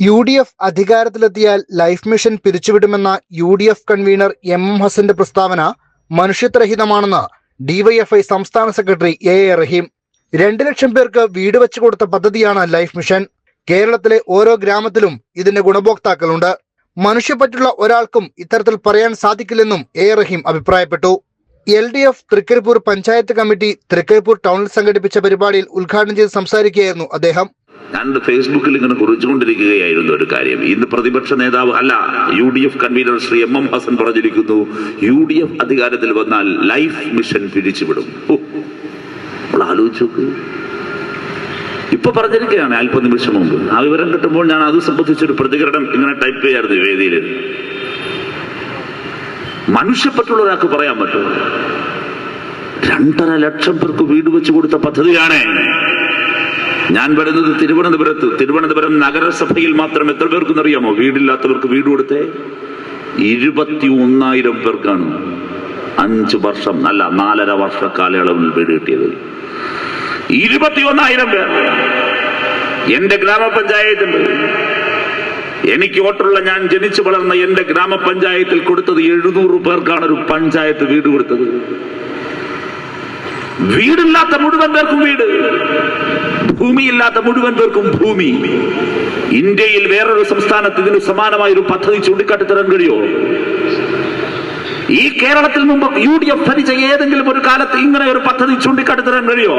U D F അധികാരത്തിലെത്തിയാൽ life mission പിരിച്ചുവിടുമെന്ന U D F convener M M ഹസന്റെ പ്രസ്താവന മനുഷ്യത്വരഹിതമാണെന്ന് DYFI സംസ്ഥാന സെക്രട്ടറി എ എ റഹീം. രണ്ട് ലക്ഷം പേർക്ക് വീട് വെച്ചു കൊടുത്ത പദ്ധതിയാണ് ലൈഫ് മിഷൻ. കേരളത്തിലെ ഓരോ ഗ്രാമത്തിലും ഇതിന്റെ ഗുണഭോക്താക്കളുണ്ട്. മനുഷ്യപ്പറ്റുള്ള ഒരാൾക്കും ഇത്തരത്തിൽ പറയാൻ സാധിക്കില്ലെന്നും എ റഹീം അഭിപ്രായപ്പെട്ടു. L D F Trikaripur panchayat committee Trikaripur ടൗണിൽ സംഘടിപ്പിച്ച പരിപാടിയിൽ ഉദ്ഘാടനം ചെയ്ത് സംസാരിക്കുകയായിരുന്നു അദ്ദേഹം. ഞാൻ ഫേസ്ബുക്കിൽ ഇങ്ങനെ കുറിച്ചുകൊണ്ടിരിക്കുകയായിരുന്നു ഒരു കാര്യം. ഇന്ന് പ്രതിപക്ഷ നേതാവ് അല്ല U D F convener Shri M M Hasan പറഞ്ഞിരിക്കുന്നു യു ഡി എഫ് അധികാരത്തിൽ വന്നാൽ ലൈഫ് മിഷൻ പിരിച്ചുവിടും. അപ്പോൾ ആലോചിച്ച് ഇപ്പൊ പറഞ്ഞിരിക്കുകയാണ് അല്പനിമിഷം മുമ്പ്. ആ വിവരം കിട്ടുമ്പോൾ ഞാൻ അത് സംബന്ധിച്ചൊരു പ്രതികരണം ഇങ്ങനെ ടൈപ്പ് ഈ വേദിയിൽ. മനുഷ്യപ്പെട്ടുള്ള ഒരാൾക്ക് പറയാൻ പറ്റും. രണ്ടര ലക്ഷം പേർക്ക് വീട് വെച്ച് കൊടുത്ത പദ്ധതിയാണ് ഞാൻ വരുന്നത് തിരുവനന്തപുരത്ത്. തിരുവനന്തപുരം നഗരസഭയിൽ മാത്രം എത്ര പേർക്ക് അറിയാമോ വീടില്ലാത്തവർക്ക് വീട് കൊടുത്തേ? ഇരുപത്തി ഒന്നായിരം പേർക്കാണ് അഞ്ച് വർഷം അല്ല നാലര വർഷ കാലയളവിൽ വീട് കിട്ടിയത്. ഇരുപത്തി ഒന്നായിരം പേർ. എന്റെ ഗ്രാമപഞ്ചായത്തുണ്ട് എനിക്ക് വോട്ടുള്ള ഞാൻ ജനിച്ചു വളർന്ന എന്റെ ഗ്രാമപഞ്ചായത്തിൽ കൊടുത്തത് എഴുന്നൂറ് പേർക്കാണ് ഒരു പഞ്ചായത്ത് വീട് കൊടുത്തത്. വീടില്ലാത്ത മുഴുവൻ പേർക്കും വീട്. ഭൂമിയില്ലാത്ത മുഴുവൻ പേർക്കും ഭൂമി. ഇന്ത്യയിൽ വേറൊരു സംസ്ഥാനത്ത് ഇതിന് സമാനമായ ഒരു പദ്ധതി ചൂണ്ടിക്കാട്ടി തരാൻ കഴിയോ? ഈ കേരളത്തിൽ മുമ്പ് യു ഡി എഫ് ഭരിച്ച ഏതെങ്കിലും ഒരു കാലത്ത് ഇങ്ങനെ ഒരു പദ്ധതി ചൂണ്ടിക്കാട്ടി തരാൻ കഴിയോ?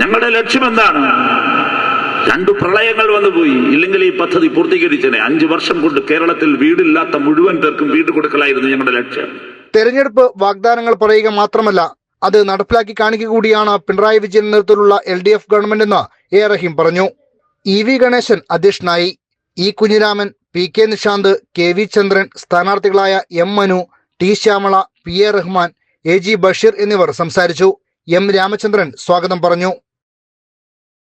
ഞങ്ങളുടെ ലക്ഷ്യം എന്താണ്? രണ്ടു പ്രളയങ്ങൾ വന്നുപോയി ഇല്ലെങ്കിൽ ഈ പദ്ധതി പൂർത്തീകരിച്ചനെ. അഞ്ചു വർഷം കൊണ്ട് കേരളത്തിൽ വീടില്ലാത്ത മുഴുവൻ പേർക്കും വീട് കൊടുക്കലായിരുന്നു ഞങ്ങളുടെ ലക്ഷ്യം. തെരഞ്ഞെടുപ്പ് വാഗ്ദാനങ്ങൾ പറയുക മാത്രമല്ല അത് നടപ്പിലാക്കി കാണിക്കുക കൂടിയാണ് പിണറായി വിജയൻ നേതൃത്വത്തിലുള്ള എൽ ഡി എഫ് ഗവൺമെന്റ് എന്ന് എ റഹീം പറഞ്ഞു. ഇ വി ഗണേശൻ അധ്യക്ഷനായി. E Kunhiraman P K Nishanth K V Chandran സ്ഥാനാർത്ഥികളായ M Manu T Shyamala P A Rahman A G Basheer എന്നിവർ സംസാരിച്ചു. എം രാമചന്ദ്രൻ സ്വാഗതം പറഞ്ഞു.